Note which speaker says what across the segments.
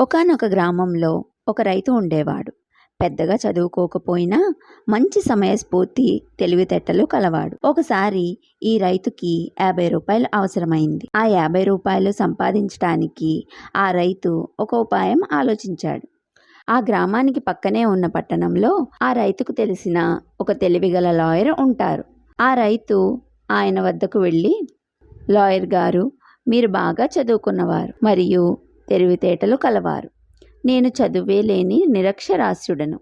Speaker 1: ఒకానొక గ్రామంలో ఒక రైతు ఉండేవాడు. పెద్దగా చదువుకోకపోయినా మంచి సమయస్ఫూర్తి తెలివితేటలు కలవాడు. ఒకసారి ఈ రైతుకి యాభై రూపాయలు అవసరమైంది. ఆ యాభై రూపాయలు సంపాదించడానికి ఆ రైతు ఒక ఉపాయం ఆలోచించాడు. ఆ గ్రామానికి పక్కనే ఉన్న పట్టణంలో ఆ రైతుకు తెలిసిన ఒక తెలివిగల లాయర్ ఉంటారు. ఆ రైతు ఆయన వద్దకు వెళ్ళి లాయర్ గారు మీరు బాగా చదువుకున్నవారు మరియు తెలివితేటలు కలవారు. నేను చదువే లేని నిరక్షరాస్యుడను.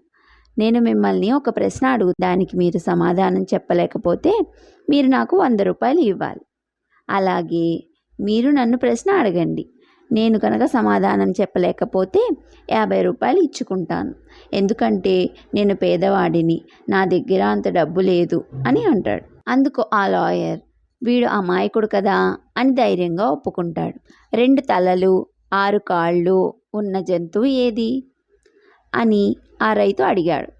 Speaker 1: నేను మిమ్మల్ని ఒక ప్రశ్న అడుగు దానికి మీరు సమాధానం చెప్పలేకపోతే మీరు నాకు వంద రూపాయలు ఇవ్వాలి. అలాగే మీరు నన్ను ప్రశ్న అడగండి. నేను కనుక సమాధానం చెప్పలేకపోతే యాభై రూపాయలు ఇచ్చుకుంటాను. ఎందుకంటే నేను పేదవాడిని. నా దగ్గర అంత డబ్బు లేదు అని అంటాడు. అందుకు ఆ లాయర్ వీడు అమాయకుడు కదా అని ధైర్యంగా ఒప్పుకుంటాడు. రెండు తలలు ఆరు కాళ్ళు ఉన్న జంతువు ఏది? అని ఆ రైతు అడిగాడు.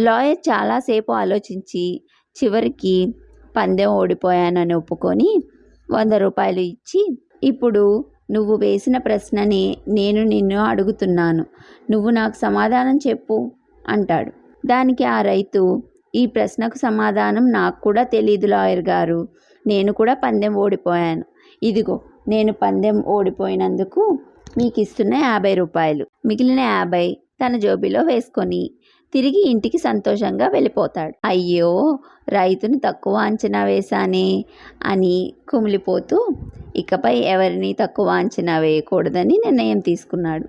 Speaker 1: లాయర్ చాలాసేపు ఆలోచించి చివరికి పందెం ఓడిపోయానని ఒప్పుకొని వంద రూపాయలు ఇచ్చి ఇప్పుడు నువ్వు వేసిన ప్రశ్నని నేను నిన్ను అడుగుతున్నాను. నువ్వు నాకు సమాధానం చెప్పు అంటాడు. దానికి ఆ రైతు ఈ ప్రశ్నకు సమాధానం నాకు కూడా తెలియదు లాయర్ గారు. నేను కూడా పందెం ఓడిపోయాను. ఇదిగో నేను పందెం ఓడిపోయినందుకు మీకు ఇస్తున్న యాభై రూపాయలు. మిగిలిన యాభై తన జోబిలో వేసుకొని తిరిగి ఇంటికి సంతోషంగా వెళ్ళిపోతాడు. అయ్యో రైతును తక్కువ అంచనా వేశానే అని కుమిలిపోతూ ఇకపై ఎవరిని తక్కువ అంచనా వేయకూడదని నిర్ణయం తీసుకున్నాడు.